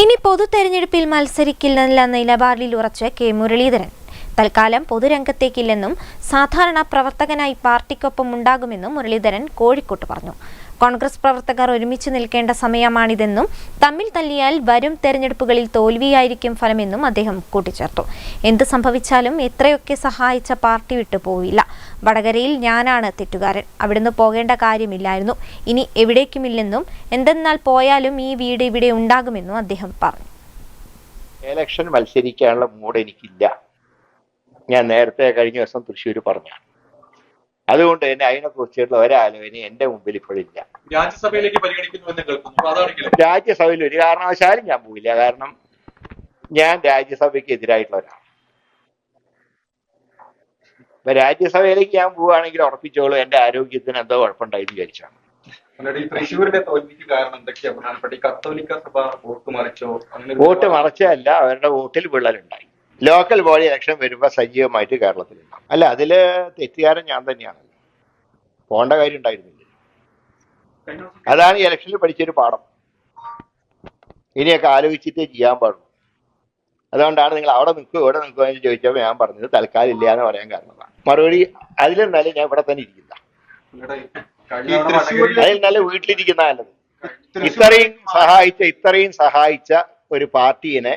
ഇനി പൊതു തെരഞ്ഞെടുപ്പിൽ മത്സരിക്കില്ലെന്ന നിലപാടിൽ ഉറച്ച് കെ മുരളീധരൻ. തൽക്കാലം പൊതുരംഗത്തേക്കില്ലെന്നും സാധാരണ പ്രവർത്തകനായി പാർട്ടിക്കൊപ്പം ഉണ്ടാകുമെന്നും മുരളീധരൻ കോഴിക്കോട്ട് പറഞ്ഞു. കോൺഗ്രസ് പ്രവർത്തകർ ഒരുമിച്ച് നിൽക്കേണ്ട സമയമാണിതെന്നും തമ്മിൽ തല്ലിയാൽ വരും തെരഞ്ഞെടുപ്പുകളിൽ തോൽവിയായിരിക്കും ഫലമെന്നും അദ്ദേഹം കൂട്ടിച്ചേർത്തു. എന്ത് സംഭവിച്ചാലും എത്രയൊക്കെ സഹായിച്ച പാർട്ടി വിട്ടു പോവില്ല വടകരയിൽ ഞാനാണ് തെറ്റുകാരൻ. അവിടുന്ന് പോകേണ്ട കാര്യമില്ലായിരുന്നു. ഇനി എവിടേക്കുമില്ലെന്നും എന്തെന്നാൽ പോയാലും ഈ വീട് ഇവിടെ ഉണ്ടാകുമെന്നും അദ്ദേഹം പറഞ്ഞു. ഇലക്ഷൻ മത്സരിക്കാനുള്ള മൂഡ് എനിക്കില്ല. ഞാൻ നേരത്തെ കഴിഞ്ഞ ദിവസം തൃശ്ശൂർ പറഞ്ഞു. അതുകൊണ്ട് തന്നെ അതിനെക്കുറിച്ചുള്ള ഒരാലോചന എന്റെ മുമ്പിൽ ഇപ്പോഴില്ല. രാജ്യസഭയിലേക്ക് പരിഗണിക്കുന്നു രാജ്യസഭയിൽ ഒരു കാരണവശാലും ഞാൻ പോയില്ല. കാരണം ഞാൻ രാജ്യസഭയ്ക്ക് എതിരായിട്ടുള്ള ഒരാളാണ്. ഇപ്പൊ രാജ്യസഭയിലേക്ക് ഞാൻ പോവുകയാണെങ്കിൽ ഉറപ്പിച്ചോളൂ എന്റെ ആരോഗ്യത്തിന് എന്തോ കുഴപ്പമുണ്ടായി വിചാരിച്ചാണ് ഈ തൃശ്ശൂരിന്റെ തോൽവിക്ക് കാരണം പ്രധാനപ്പെട്ട കത്തോലിക്ക സഭ വോട്ട് മറിച്ചോ? അങ്ങനെ വോട്ട് മറച്ചല്ല അവരുടെ വോട്ടിൽ വിള്ളലുണ്ടായി. ലോക്കൽ ബോഡി ഇലക്ഷൻ വരുമ്പോൾ സജീവമായിട്ട് കേരളത്തിലുണ്ടാവും അല്ല അതിൽ തെറ്റുകാരൻ ഞാൻ തന്നെയാണല്ലോ. പോകേണ്ട കാര്യം ഉണ്ടായിരുന്നില്ല. അതാണ് ഈ ഇലക്ഷനിൽ പഠിച്ചൊരു പാഠം. ഇനിയൊക്കെ ആലോചിച്ചിട്ടേ ചെയ്യാൻ പാടുള്ളൂ. അതുകൊണ്ടാണ് നിങ്ങൾ അവിടെ നിൽക്കുക ഇവിടെ നിൽക്കുക എന്ന് ചോദിച്ചപ്പോൾ ഞാൻ പറഞ്ഞത് തൽക്കാലം ഇല്ല എന്ന് പറയാൻ കാരണമാണ് മറുപടി അതിലെന്നാലും ഞാൻ ഇവിടെ തന്നെ ഇരിക്കുന്ന അതിൽ നല്ല വീട്ടിലിരിക്കുന്ന നല്ലത് ഇത്രയും സഹായിച്ച ഇത്രയും സഹായിച്ച ഒരു പാർട്ടീനെ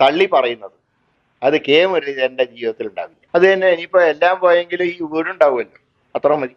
തള്ളി പറയുന്നത് അത് കെ മുരളീധരന്റെ ജീവിതത്തിൽ ഉണ്ടാവില്ല അത് തന്നെ ഇനിയിപ്പോ എല്ലാം പോയെങ്കിലും ഈ വീടുണ്ടാവുമല്ലോ. അത്ര മതി.